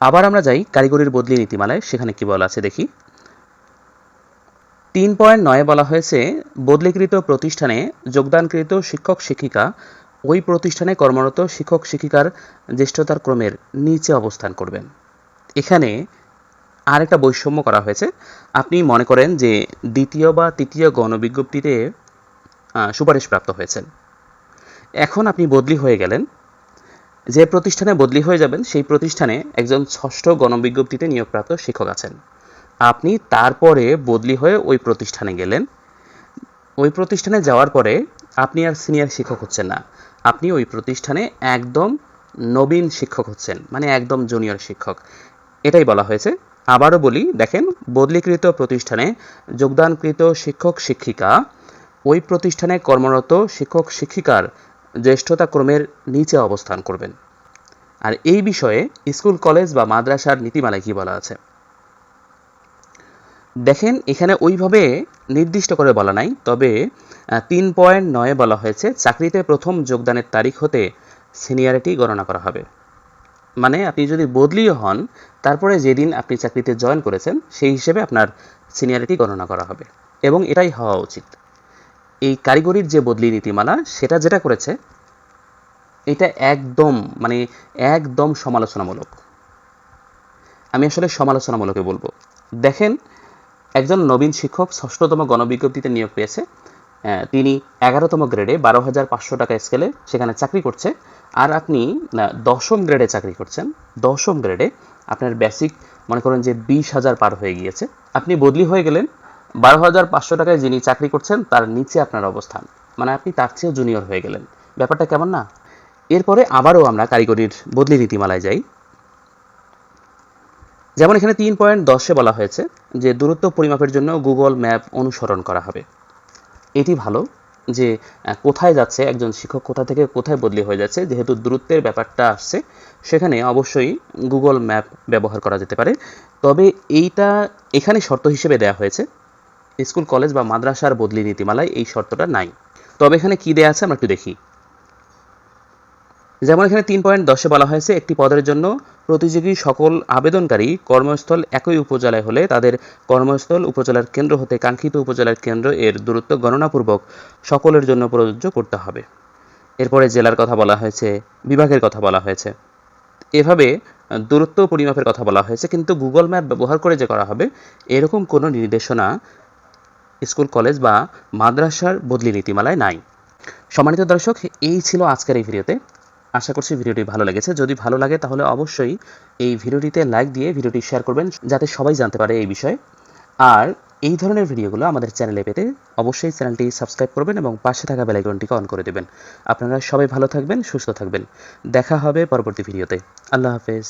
আবার আমরা যাই কারিগরির বদলি নীতিমালায়, সেখানে কি বলা আছে দেখি। তিন পয়েন্ট নয়ে বলা হয়েছে, বদলিকৃত প্রতিষ্ঠানে যোগদানকৃত শিক্ষক শিক্ষিকা, ওই প্রতিষ্ঠানে কর্মরত শিক্ষক শিক্ষিকার জ্যেষ্ঠতার ক্রমের নিচে অবস্থান করবেন। এখানে আরেকটা বৈষম্য করা হয়েছে। আপনি মনে করেন যে দ্বিতীয় বা তৃতীয় গণবিজ্ঞপ্তিতে সুপারিশপ্রাপ্ত হয়েছেন। এখন আপনি বদলি হয়ে গেলেন। যে প্রতিষ্ঠানে বদলি হয়ে যাবেন, সেই প্রতিষ্ঠানে একজন ষষ্ঠ গণবিজ্ঞপ্তিতে নিয়োগপ্রাপ্ত শিক্ষক আছেন। আপনি তারপরে বদলি হয়ে ওই প্রতিষ্ঠানে গেলেন। ওই প্রতিষ্ঠানে যাওয়ার পরে আপনি আর সিনিয়র শিক্ষক হচ্ছেন না। আপনি ওই প্রতিষ্ঠানে একদম নবীন শিক্ষক হচ্ছেন মানে একদম জুনিয়র শিক্ষক। এটাই বলা হয়েছে। আবারও বলি, দেখেন, বদলিকৃত প্রতিষ্ঠানে যোগদানকৃত শিক্ষক শিক্ষিকা ওই প্রতিষ্ঠানে কর্মরত শিক্ষক শিক্ষিকার জ্যেষ্ঠতা ক্রমের নিচে অবস্থান করবেন। আর এই বিষয়ে স্কুল, কলেজ বা মাদ্রাসার নীতিমালায় কি বলা আছে? দেখেন, এখানে ওইভাবে নির্দিষ্ট করে বলা নাই, তবে তিন পয়েন্ট নয়ে বলা হয়েছে, চাকরিতে প্রথম যোগদানের তারিখ হতে সিনিয়রিটি গণনা করা হবে। মানে আপনি যদি বদলিও হন, তারপরে যেদিন আপনি চাকরিতে জয়েন করেছেন, সেই হিসেবে আপনার সিনিয়রিটি গণনা করা হবে। এবং এটাই হওয়া উচিত। এই কারিগরির যে বদলি নীতিমালা, সেটা যেটা করেছে এটা একদম মানে একদম সমালোচনামূলক। আমি আসলে সমালোচনামূলকে বলব। দেখেন, একজন নবীন শিক্ষক ষষ্ঠতম গণবিজ্ঞপ্তিতে নিয়োগ পেয়েছে। তিনি এগারোতম গ্রেডে বারো হাজার পাঁচশো টাকা স্কেলে সেখানে চাকরি করছে। আর আপনি দশম গ্রেডে চাকরি করছেন। দশম গ্রেডে আপনার বেসিক মনে করেন যে বিশ হাজার পার হয়ে গিয়েছে। আপনি বদলি হয়ে গেলেন। বারো হাজার পাঁচশো টাকায় যিনি চাকরি করছেন, তার নিচে আপনার অবস্থান। মানে আপনি তার চেয়েও জুনিয়র হয়ে গেলেন। ব্যাপারটা কেমন না? এরপরে আবারও আমরা কারিগরির বদলি নীতিমালায় যাই। যেমন এখানে তিন পয়েন্ট দশে বলা হয়েছে যে দূরত্ব পরিমাপের জন্য গুগল ম্যাপ অনুসরণ করা হবে। এটি ভালো যে কোথায় যাচ্ছে, একজন শিক্ষক কোথা থেকে কোথায় বদলি হয়ে যাচ্ছে, যেহেতু দূরত্বের ব্যাপারটা আসছে, সেখানে অবশ্যই গুগল ম্যাপ ব্যবহার করা যেতে পারে। তবে এইটা এখানে শর্ত হিসেবে দেওয়া হয়েছে, স্কুল, কলেজ বা মাদ্রাসার বদলি নীতিমালায় এই শর্তটা নাই। তবে এখানে কি দেয়া আছে আমরা একটু দেখি। যেমন এখানে তিন পয়েন্ট দশে বলা হয়েছে, একটি পদের জন্য প্রতিযোগী সকল আবেদনকারী কর্মস্থল একই উপজেলায় হলে তাদের কর্মস্থল উপজেলার কেন্দ্র হতে কাঙ্ক্ষিত উপজেলার কেন্দ্র এর দূরত্ব গণনাপূর্বক সকলের জন্য প্রযোজ্য করতে হবে। এরপরে জেলার কথা বলা হয়েছে, বিভাগের কথা বলা হয়েছে। এভাবে দূরত্ব পরিমাপের কথা বলা হয়েছে, কিন্তু গুগল ম্যাপ ব্যবহার করে যে করা হবে, এরকম কোনো নির্দেশনা স্কুল, কলেজ বা মাদ্রাসার বদলি নীতিমালায় নাই। সম্মানিত দর্শক, এই ছিল আজকের এই ভিডিওতে। আশা করছি ভিডিওটি ভালো লেগেছে। যদি ভালো লাগে তাহলে অবশ্যই এই ভিডিওটিতে লাইক দিয়ে ভিডিওটি শেয়ার করবেন, যাতে সবাই জানতে পারে এই বিষয়ে। আর এই ধরনের ভিডিওগুলো আমাদের চ্যানেলে পেতে অবশ্যই চ্যানেলটি সাবস্ক্রাইব করবেন এবং পাশে থাকা বেলাইকনটিকে অন করে দেবেন। আপনারা সবাই ভালো থাকবেন, সুস্থ থাকবেন। দেখা হবে পরবর্তী ভিডিওতে। আল্লাহ হাফেজ।